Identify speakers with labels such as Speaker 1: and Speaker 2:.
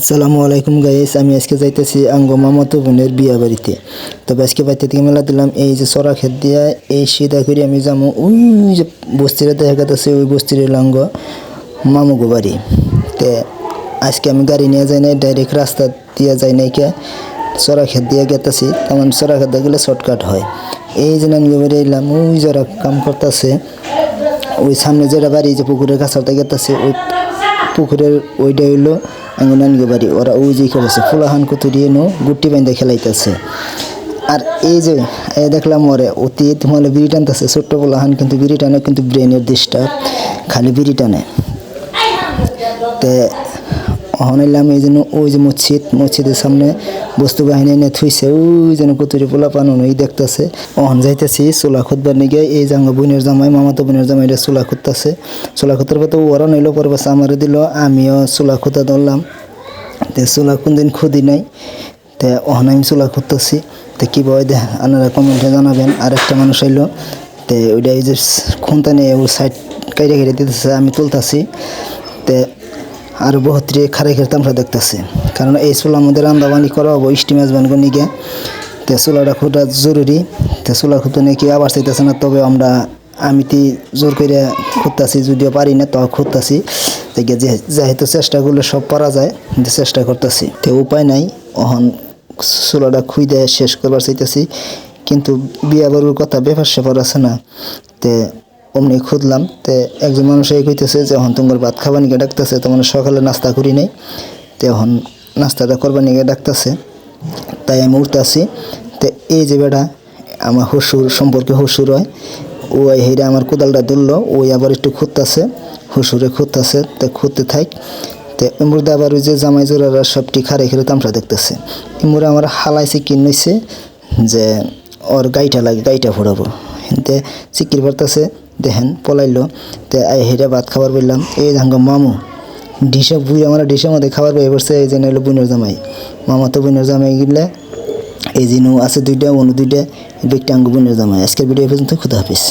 Speaker 1: আসসালামু আলাইকুম গাইস, আমি আজকে যাইতেছি আঙ্গ মামাতো বোনের বিয়া বাড়িতে। তবে আজকে বাড়িতে থেকে মেলা দিলাম, এই যে চড়া খেত দিয়া, এই সিধা করে আমি যাব ওই যে বস্তিরে দেখা গেছে ওই বস্তির লাঙ্গ মামুগো বাড়ি। তে আজকে আমি গাড়ি নিয়ে যাই নাই ডাইরেক্ট রাস্তা দিয়ে যাই নাই কে চড়া খেত দিয়ে গেতেছি, তেমন চড়া খেত গেলে শর্টকাট হয়। এই যে আমি বাড়ি এলাম, ওই যারা কাম করতেছে, ওই সামনে যেটা বাড়ি, যে পুকুরের কাছাতে গেতেছে, ওই পুকুরের ওইটা হইল আঙ্গনানগো বাড়ি ওরা ওই যে খেলেছে, ফুলাহান কুতুরিয়ে নো গুটি বাইন্দা খেলাইতেছে। আর এই যে, এ দেখলাম ওরে, অতি তোমার বিড়ি টানতেছে, ছোট্ট ফুলাহান কিন্তু বিড়ি টানে, কিন্তু ব্রেনের দৃষ্টা খালি বিড়ি টানে। তে অহনাইলাম এই জন্য ওই যে মসজিদ, মসজিদের সামনে বস্তু বাহিনী এনে থুইছে, ওই যেন কতুরি পোলা পানো ওই দেখতেছে। অহন যাইতেছি চুলা খুঁতবার নিগে, এই জাঙ্গ বোনের জামাই, মামাতো বোনের জামাই এটা চোলা খুঁততেছে। চুলা খুঁতার পর তো ওরা নইল, পরে আমারে দিল, আমিও চোলা খুঁতা ধরলাম। তে চুলা কোনদিন খুদি নাই, তে অহন আমি চোলা খুঁততেছি। তে কী বয় দেখ আপনারা কমেন্টে জানাবেন, আরেকটা মানুষ আইলো। তে ওইটা এই যে খুনতা নিয়ে ও সাইড কাইরে কেটে দিতেছে, আমি তুলতাছি। তে আর বহুত্রে খারে খেতে আমরা দেখতেছি। কারণ এই চুলার মধ্যে রান্দাবানি করা হব স্টিমাস বানগো নিগে। তে চুলাটা খুঁটা জরুরি। তে চুলা নিয়ে কি আবার চাইতেছে না, তবে আমরা আমি তি জোর করে খুঁজতাছি, যদিও পারি না, তাও খুঁজতাছি। যেহেতু চেষ্টা করলে সব পারা যায় চেষ্টা করতেছি। তে উপায় নাই, অহন চুলাটা খুই দেয় শেষ করবার চাইতেছি। কিন্তু বিয়া বাড়ুর কথা ব্যাপার স্যাপার আছে না। তে অমনি খুঁজলাম, তে একজন মানুষ এই কইতেছে যে, এখন তোমার ভাত খাবার নিকে ডাকতেছে? তোমার সকালে নাস্তা করি নাই, তে এখন নাস্তাটা করবার নিকে ডাকতেছে। তাই আমি উঠতেছি তো এই যে বেটা, আমার শ্বশুর সম্পর্কে শ্বশুর হয় ও হেরা আমার কোদালটা ধরলো, ওই আবার একটু খুঁজতেছে শ্বশুরে খুঁজতেছে, তে খুঁজতে থাক, তে এমুরদে আবার ওই যে জামাই জোড়ারা সবটি খারে খেলে তামসা দেখতেছে। এমুরে আমার হালাইছে কিনেছে যে, ওর গাইটা লাগে, গাইটা ফোড়াবো। তে চিকির বার্তাছে দেখেন, পলাইলো। তে আই হেরা ভাত খাবার বললাম, এই ধাঙ্গ মামু, ডিশে বুই আমরা ডিশের মধ্যে খাবার বয়ে পড়ছে এই যে নাইলো বুনের জামাই। মামা তো বুনের জামাই গিলে, এই জিনু আছে দুইটা অনু দুইটা ব্যক্তি আঙ্গ বুনের জামাই। আজকের ভিডিও পর্যন্ত, খুদা হাফিজ।